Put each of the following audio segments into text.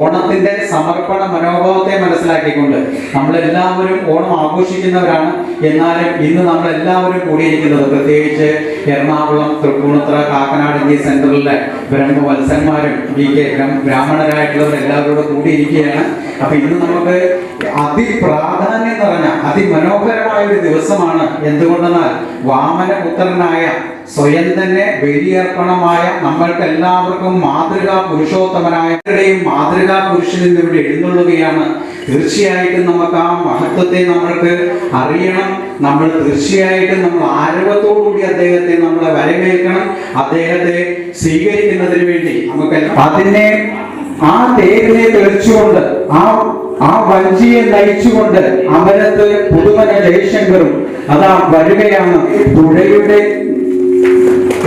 ഓണത്തിന്റെ സമർപ്പണ മനോഭാവത്തെ മനസ്സിലാക്കിക്കൊണ്ട് നമ്മൾ എല്ലാവരും ഓണം ആഘോഷിക്കുന്നവരാണ്. എന്നാലും ഇന്ന് നമ്മൾ എല്ലാവരും കൂടിയിരിക്കുന്നത് പ്രത്യേകിച്ച് എറണാകുളം തൃപ്പൂണിത്തറ കാക്കനാട് എന്നീ സെന്ററിലെ ബ്രഹ്മവത്സന്മാരും വി കെ ബ്രാഹ്മണരായിട്ടുള്ളവർ എല്ലാവരും കൂടെ കൂടിയിരിക്കുകയാണ്. അപ്പൊ ഇന്ന് നമുക്ക് അതിപ്രാധാന്യം നിറഞ്ഞ അതിമനോഹരമായ ഒരു ദിവസമാണ്. എന്തുകൊണ്ടെന്നാൽ വാമനപുത്രനായ സ്വയം തന്നെ ബലിയർപ്പണമായ നമ്മൾക്ക് എല്ലാവർക്കും മാതൃകാ പുരുഷോത്തമനായവരുടെയും മാതൃകാ പുരുഷനിൽ ഇവിടെ എഴുന്നള്ളുകയാണ്. തീർച്ചയായിട്ടും നമുക്ക് ആ മഹത്വത്തെ നമ്മൾക്ക് അറിയണം. നമ്മൾ തീർച്ചയായിട്ടും നമ്മൾ ആരവത്തോടുകൂടി അദ്ദേഹത്തെ നമ്മൾ വരവേൽക്കണം. അദ്ദേഹത്തെ സ്വീകരിക്കുന്നതിന് വേണ്ടി നമുക്ക് അതിനെ ആ തേരിനെ തെളിച്ചുകൊണ്ട് ആ ആ വഞ്ചിയെ നയിച്ചുകൊണ്ട് അമരത്ത് പുതുമന ജയശങ്കറും അതാ വരികയാണ്. തുഴയുടെ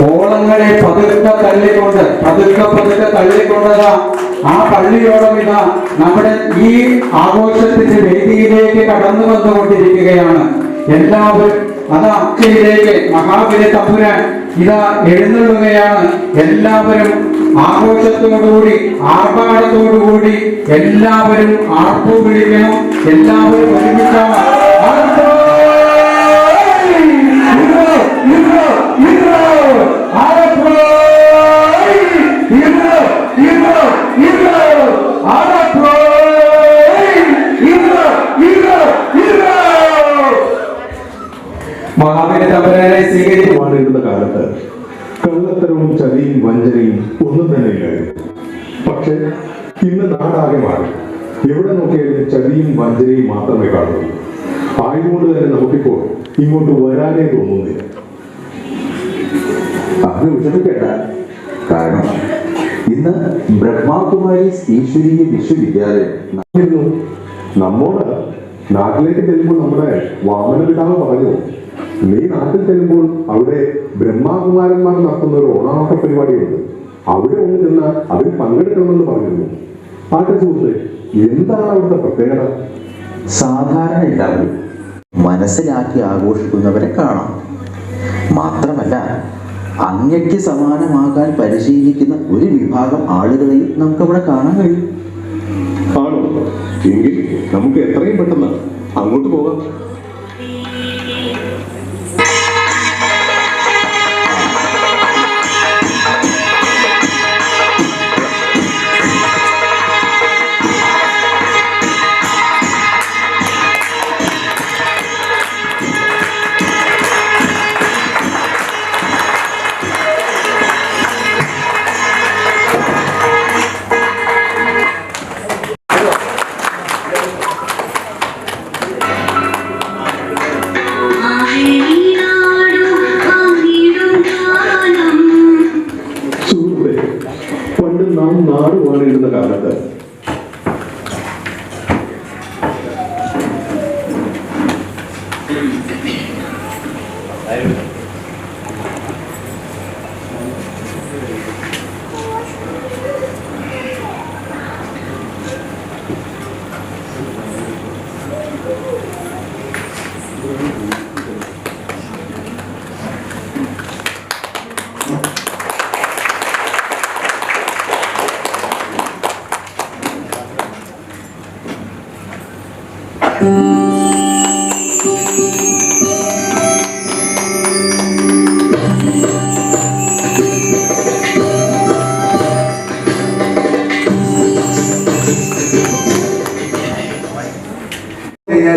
ഓളങ്ങളെ പതുക്കെ തള്ളിക്കൊണ്ട് പതുക്കെ പതുക്കെ തള്ളിക്കൊണ്ടതാ ആ പള്ളിയോളം ഇതാ നമ്മുടെ ഈ ആഘോഷത്തിന്റെ വേദിയിലേക്ക് കടന്നു വന്നുകൊണ്ടിരിക്കുകയാണ്. എല്ലാവരും അതാ അക്ഷയിലേക്ക് മഹാബലി തമ്പുരാൻ ഇതാ എഴുന്നള്ളുകയാണ്. എല്ലാവരും ആഘോഷത്തോടുകൂടി ആർഭാടത്തോടുകൂടി എല്ലാവരും ആർപ്പു വിളിക്കണം എല്ലാവരും ഒരുമിച്ചാണ് ആർപ്പോ! ഇന്നോ, ഇന്നോ, ഇന്നോ! ആർപ്പോ! ഇന്നോ, ഇന്നോ, ഇന്നോ! ആർപ്പോ! ഇന്നോ, ഇന്നോ, ഇന്നോ! മഹാബലി തമ്പുരാനെ സ്വീകരിക്കും വാണിരുന്ന കാലത്ത് കള്ളത്തരവും ചതിയും വഞ്ചനയും ഒന്നും തന്നെ ഇല്ലായിരുന്നു. പക്ഷെ ഇന്ന് നാടാകെ മാറി. എവിടെ നോക്കിയാലും ചതിയും വഞ്ചനയും മാത്രമേ കാണുള്ളൂ. ആയതുകൊണ്ട് തന്നെ നമുക്കിപ്പോൾ ഇങ്ങോട്ട് വരാനേ തോന്നുന്നില്ല. അത് വിഷമിക്കേണ്ട. കാരണം ഇന്ന് ബ്രഹ്മാകുമാരി ഈശ്വരീയ വിശ്വവിദ്യാലയം. നമ്മോട് നാട്ടിലേക്ക് ചെല്ലുമ്പോൾ നമ്മുടെ വാമന പിതാവ് പറഞ്ഞു നീ നാട്ടിൽ ചെല്ലുമ്പോൾ അവിടെ ബ്രഹ്മാകുമാരന്മാർ നടത്തുന്ന ഒരു ഓണാഘോഷ പരിപാടിയുണ്ട്. അവിടെ ഒന്ന് ചെന്ന് അതിൽ പങ്കെടുക്കണമെന്ന് പറഞ്ഞിരുന്നു. പാട്ട് സുഹൃത്തെ എന്താണ് അവിടുത്തെ പ്രത്യേകത? സാധാരണ എല്ലാവരും മനസ്സിലാക്കി ആഘോഷിക്കുന്നവരെ കാണാം. മാത്രമല്ല അങ്ങയ്ക്ക് സമാനമാകാൻ പരിശീലിക്കുന്ന ഒരു വിഭാഗം ആളുകളെയും നമുക്കവിടെ കാണാൻ കഴിയും. ആണോ? എങ്കിൽ നമുക്ക് എത്രയും പെട്ടെന്ന് അങ്ങോട്ട് പോകാം. വാണിരുന്ന കാലത്ത്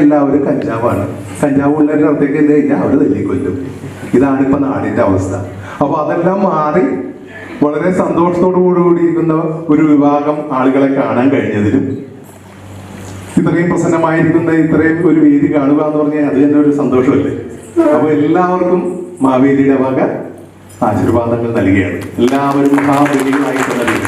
എല്ലാവരും കഞ്ചാവാണ്. കഞ്ചാവ് ഉള്ളവരുടെ അടുത്തേക്ക് എന്ത് കഴിഞ്ഞാൽ അവർ തല്ലിക്കൊല്ലും ഇതാണ് ഇപ്പൊ നാടിന്റെ അവസ്ഥ. അപ്പൊ അതെല്ലാം മാറി വളരെ സന്തോഷത്തോടു കൂടിയിരിക്കുന്ന ഒരു വിഭാഗം ആളുകളെ കാണാൻ കഴിഞ്ഞതിലും ഇത്രയും പ്രസന്നമായിരിക്കുന്ന ഇത്രയും ഒരു വേദി കാണുക എന്ന് പറഞ്ഞാൽ അത് തന്നെ ഒരു സന്തോഷമല്ലേ? അപ്പൊ എല്ലാവർക്കും മാവേലിയുടെ വക ആശീർവാദങ്ങൾ നൽകുകയാണ്. എല്ലാവരും മഹാബലിയുമായിട്ട് നൽകി